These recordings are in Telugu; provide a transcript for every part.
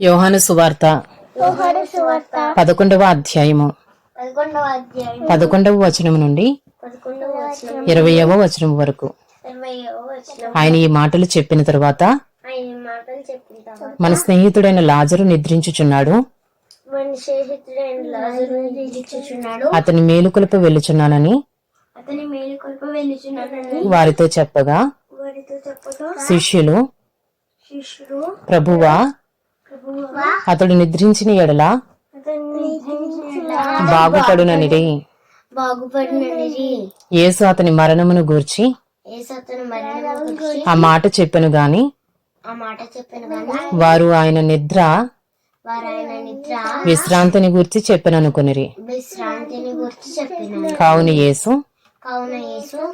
యోహాను సువార్త పదకొండవ అధ్యాయము. పదకొండవ వచనము నుండి వచనం ఇరవయవ వచనం వరకు. వచనం ఆయన ఈ మాటలు చెప్పిన తరువాత మన స్నేహితుడైన లాజరు నిద్రించుచున్నాడు. అతని మేలుకొలుప వెళ్ళుచున్నానని వారితో చెప్పగా శిష్యులు ప్రభువా అతడు నిద్రించిన ఎడల బాగుపడుననిరి. యేసు అతని మరణమును గూర్చి ఆ మాట చెప్పెను గాని వారు ఆయన నిద్ర విశ్రాంతిని గూర్చి చెప్పననుకునిరి. కావున యేసు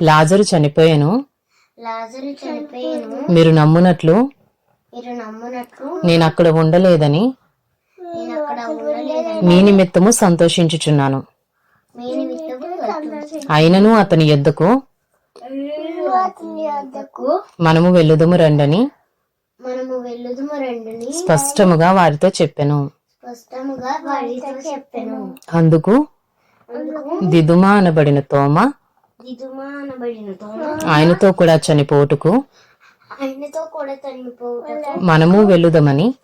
లాజరు చనిపోయాను. మీరు నమ్మునట్లు నేను అక్కడ ఉండలేదని మీ నిమిత్తము సంతోషించుచున్నాను. అయినను అతని యొద్దకు మనము వెళ్ళుదము రండని మనము వెళ్ళుదుము రండుని స్పష్టముగా వారితో చెప్పెను స్పష్టముగా వారితో చెప్పాను అందుకు దిదుమా అనబడిన తోమ దిదుమా అనబడిన తోమ ఆయనతో కూడా చనిపోటుకు మనము వెళ్ళుదమని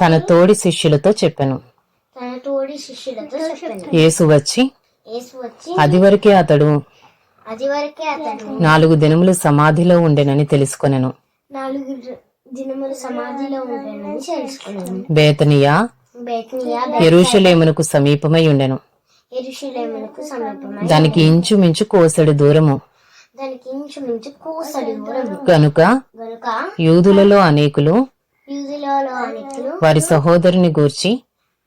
తన తోడి శిష్యులతో చెప్పెను. యేసు వచ్చి అది వరకే అతడు. నాలుగు దినములు సమాధిలో ఉండెనని తెలుసుకొనెను. బేతనియా ఎరుషలేమునకు సమీపమై ఉండెను. దానికి ఇంచుమించు కోసడి దూరము. దానికి ఇంచుమించు కూసడి దూరము గనుక గనుక యూదులలో అనేకులు యూదులలో అనేకులు వారి సహోదరుని గూర్చి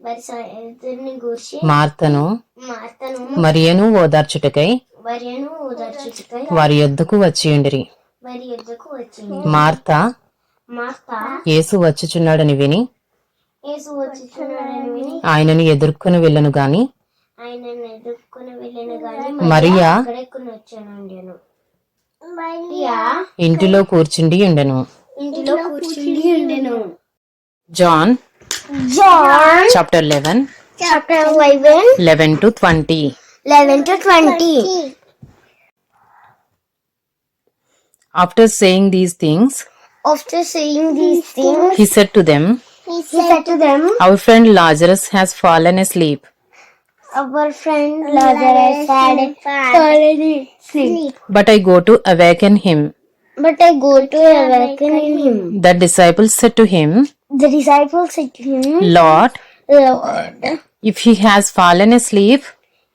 వారి సహోదరుని గూర్చి మార్తను మార్తను మరియను ఓదార్చుటకై మరియను ఓదార్చుటకై వారి యొద్దకు వచ్చియుండిరి వారి యుద్ధకు వచ్చింది మార్త మార్త యేసు వచ్చుచున్నాడని విని యేసు వచ్చుచున్నాడని విని ఆయనను ఎదుర్కొని వెళ్ళను గాని ఆయనను ఎదుర్కొని వెళ్ళిన గాని మరియా అక్కడెక్కుని వచ్చాను మరియా ఇంటిలో కూర్చుండి ఉండను. John chapter eleven. Eleven. After saying these things after saying these things he to them he to them our friend Lazarus has fallen asleep Our friend Lazarus had fallen asleep, but i go to awaken him. But I go to awaken him. the disciples said to him The disciples said to him, lord Lord, if he has fallen asleep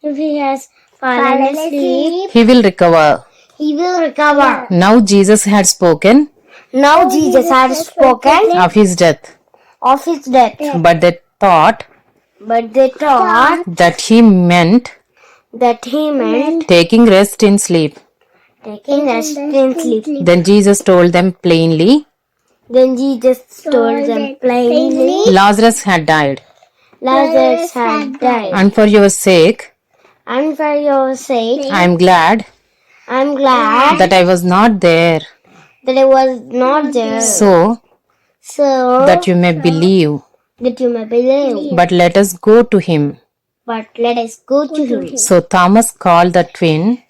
if he has fallen asleep, he will recover. he will recover. now jesus had spoken Now Jesus had spoken of his death. of his death, but they thought but they thought that he meant that he meant taking rest in sleep. taking rest in sleep. then jesus told them plainly Then Jesus told them plainly, lazarus had died. Lazarus had died. and for your sake And for your sake, i am glad I'm glad that i was not there. that I was not there, so so that you may believe that you may believe. but let us go to him. But let us go to him. so thomas called the twin.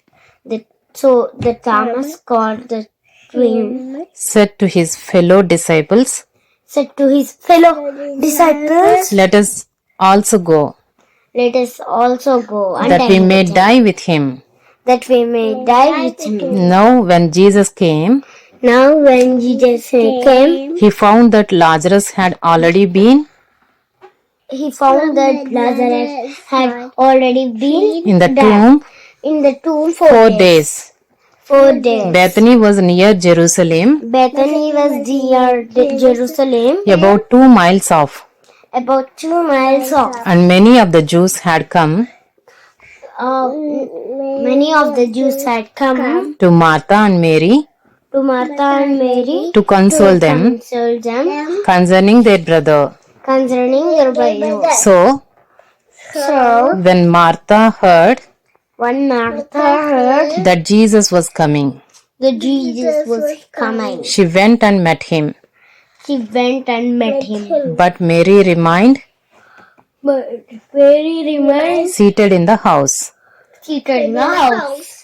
The, so the Thomas called the twin, said to his fellow disciples said to his fellow disciples, let us also go Let us also go and that we may him, die with him. That we may die with him. now when jesus came Now when Jesus came, he found that lazarus had already been he found that Lazarus had already been in the tomb? in the tomb for four days. days. Four days. bethany was near jerusalem. Bethany was near Jerusalem, about two miles off. About two miles off. and many of the jews had come. Uh, many of the Jews had come to martha and mary. to Martha and Mary to console them. console them. Concerning their brother concerning their brother. so So when martha heard when Martha heard that jesus was coming that Jesus was coming, she went and met him she went and met him. but Mary remained But Mary remained seated in the house. seated in the house.